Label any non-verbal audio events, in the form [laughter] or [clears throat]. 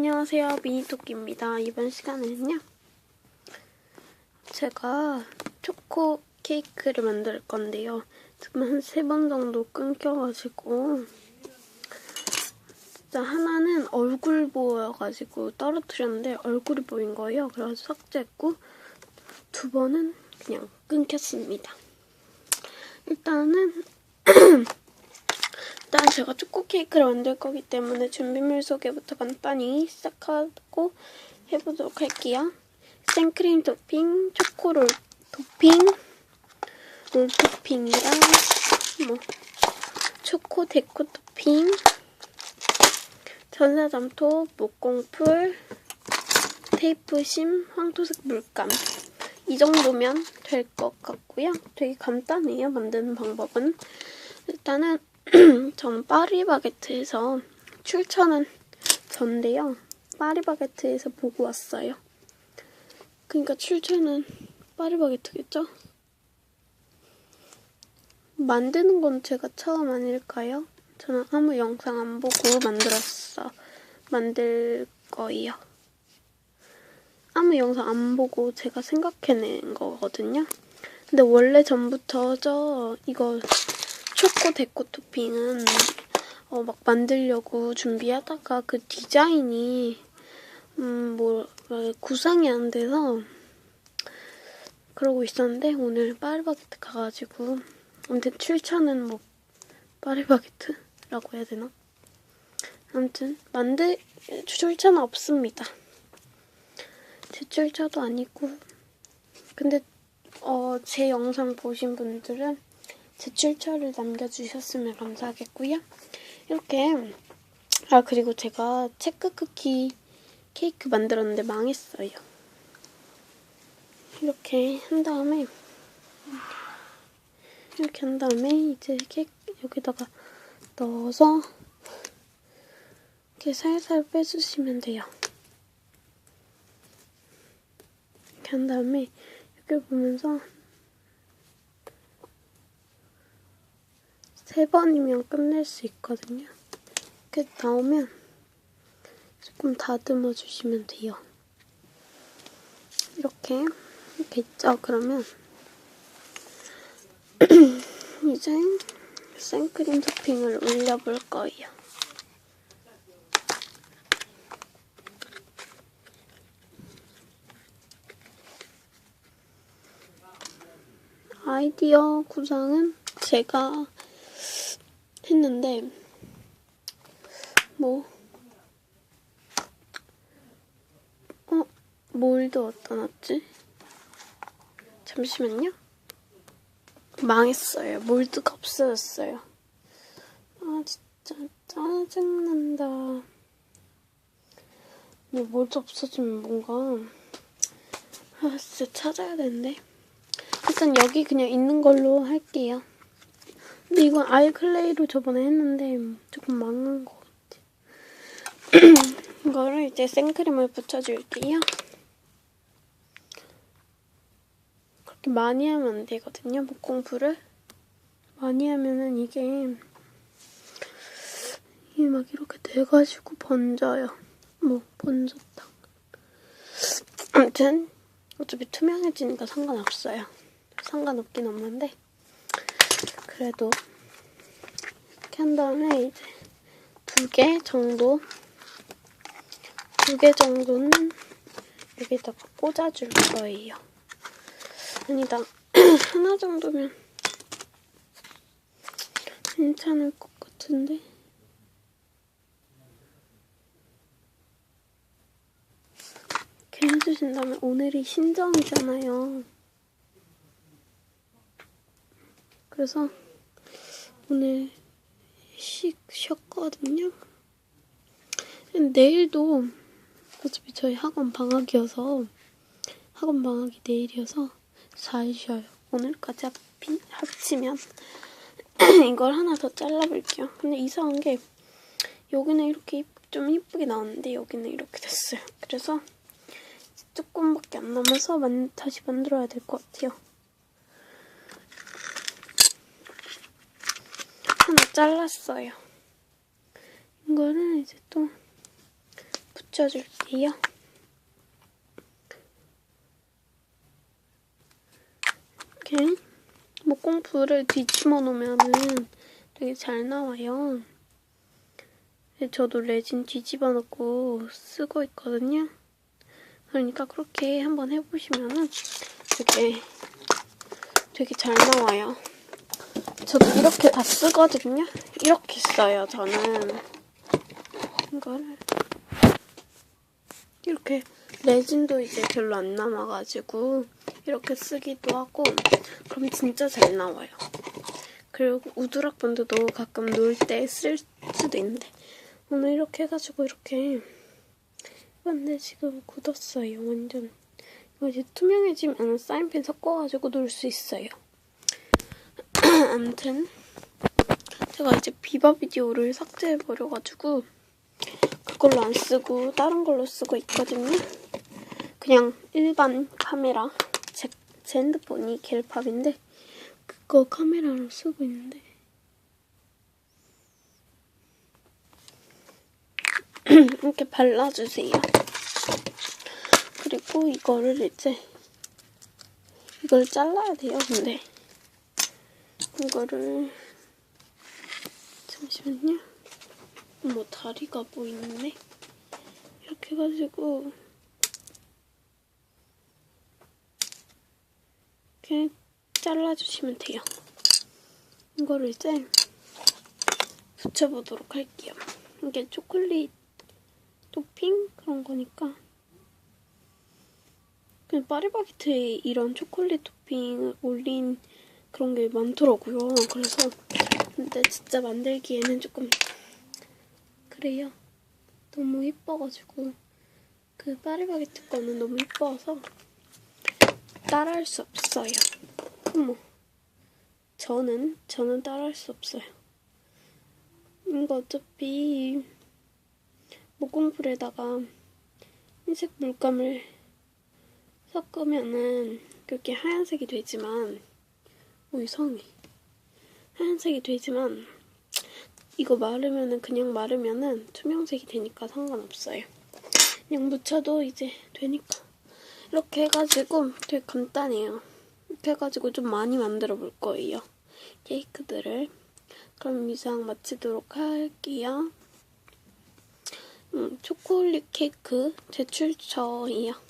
안녕하세요. 미니토끼입니다. 이번 시간에는요 제가 초코 케이크를 만들 건데요. 지금 한 세 번 정도 끊겨가지고 진짜 하나는 얼굴 보여가지고 떨어뜨렸는데 얼굴이 보인 거예요. 그래서 삭제했고 두 번은 그냥 끊겼습니다. 일단은 [clears throat] 일단 제가 초코 케이크를 만들 거기 때문에 준비물 소개부터 간단히 시작하고 해보도록 할게요. 생크림 토핑, 초코롤 토핑, 롤 토핑이랑 뭐 초코 데코 토핑, 전사점토, 목공풀, 테이프심, 황토색 물감 이 정도면 될 것 같고요. 되게 간단해요. 만드는 방법은 일단은 전 파리바게트에서 출처는 전데요. 파리바게트에서 보고 왔어요. 그러니까 출처는 파리바게트겠죠? 만드는 건 제가 처음 아닐까요? 저는 아무 영상 안 보고 만들었어. 만들 거예요. 아무 영상 안 보고 제가 생각해낸 거거든요. 근데 원래 전부터 저 이거 초코 데코 토핑은 어, 막 만들려고 준비하다가 그 디자인이 음, 뭐 구상이 안 돼서 그러고 있었는데 오늘 파리바게트 가가지고 아무튼 출처는 뭐 파리바게트라고 해야 되나? 아무튼 만들 출처는 없습니다. 제 출처도 아니고 근데 어, 제 영상 보신 분들은 제 출처를 남겨주셨으면 감사하겠고요. 이렇게 아 그리고 제가 체크 쿠키 케이크 만들었는데 망했어요. 이렇게 한 다음에 이렇게 한 다음에 이제 케이크 여기다가 넣어서 이렇게 살살 빼주시면 돼요. 이렇게 한 다음에 여기 보면서 세 번이면 끝낼 수 있거든요. 이렇게 나오면 조금 다듬어 주시면 돼요. 이렇게 있죠. 그러면 [clears throat] 이제 생크림 토핑을 올려볼 거예요. 아이디어 구상은 제가 했는데 뭐 어? 몰드 어디다 놨지? 잠시만요. 망했어요. 몰드가 없어졌어요. 아 진짜 짜증난다. 뭐 몰드 없어지면 뭔가 아 진짜 찾아야 되는데 일단 여기 그냥 있는 걸로 할게요. 근데 이건 아이클레이로 저번에 했는데 조금 망한 것 같아. [clears throat] 이거를 이제 생크림을 붙여줄게요. 그렇게 많이 하면 안 되거든요, 목공풀을. 많이 하면은 이게 이게 막 이렇게 돼가지고 번져요. 뭐 번졌다. 아무튼 어차피 투명해지니까 상관없어요. 상관없긴 없는데 그래도 이렇게 한 다음에 이제 두 개 정도 두 개 정도는 여기다가 꽂아줄 거예요. 아니다 [clears throat] 하나 정도면 괜찮을 것 같은데 이렇게 해주신다면 오늘이 신정이잖아요. 그래서 오늘 식 쉬었거든요. 내일도 어차피 저희 학원 방학이어서 학원 방학이 내일이어서 4일 쉬어요. 오늘까지 합히, 합치면 [clears throat] 이걸 하나 더 잘라볼게요. 근데 이상한 게 여기는 이렇게 좀 이쁘게 나왔는데 여기는 이렇게 됐어요. 그래서 조금밖에 안 남아서 만, 다시 만들어야 될 것 같아요. 하나 잘랐어요. 이거를 이제 또 붙여줄게요. 이렇게 목공풀을 뒤집어 놓으면은 되게 잘 나와요. 저도 레진 뒤집어 놓고 쓰고 있거든요. 그러니까 그렇게 한번 해보시면은 되게 되게 잘 나와요. 저도 이렇게 다 쓰거든요. 이렇게 써요, 저는. 이거를 이렇게 레진도 이제 별로 안 남아가지고 이렇게 쓰기도 하고 그럼 진짜 잘 나와요. 그리고 우드락 본드도 가끔 놀 때 쓸 수도 있는데 오늘 이렇게 해가지고 이렇게 근데 지금 굳었어요 완전 이거 이제 투명해지면 사인펜 섞어가지고 놀 수 있어요. [clears throat] 아무튼 제가 이제 비바 비디오를 삭제해버려가지고 그걸로 안 쓰고 다른 걸로 쓰고 있거든요. 그냥 일반 카메라 제, 제 핸드폰이 겔팝인데 그거 카메라로 쓰고 있는데 [clears throat] 이렇게 발라주세요. 그리고 이거를 이제 이걸 잘라야 돼요. 근데 이거를 잠시만요. 뭐 다리가 보이는데 이렇게 해가지고 이렇게 잘라주시면 돼요. 이거를 이제 붙여보도록 할게요. 이게 초콜릿 토핑 그런 거니까 그냥 파리바게트에 이런 초콜릿 토핑을 올린 그런 게 많더라고요. 그래서 근데 진짜 만들기에는 조금 그래요. 너무 이뻐가지고 그 파리바게트 거는 너무 이뻐서 따라할 수 없어요. 어머, 저는 저는 따라할 수 없어요. 이거 어차피 목공풀에다가 흰색 물감을 섞으면은 그렇게 하얀색이 되지만 오 이상해 하얀색이 되지만 이거 마르면은 그냥 마르면은 투명색이 되니까 상관없어요. 그냥 묻혀도 이제 되니까 이렇게 해가지고 되게 간단해요. 이렇게 해가지고 좀 많이 만들어 볼 거예요. 케이크들을 그럼 이상 마치도록 할게요. 음, 초콜릿 케이크 제출처예요.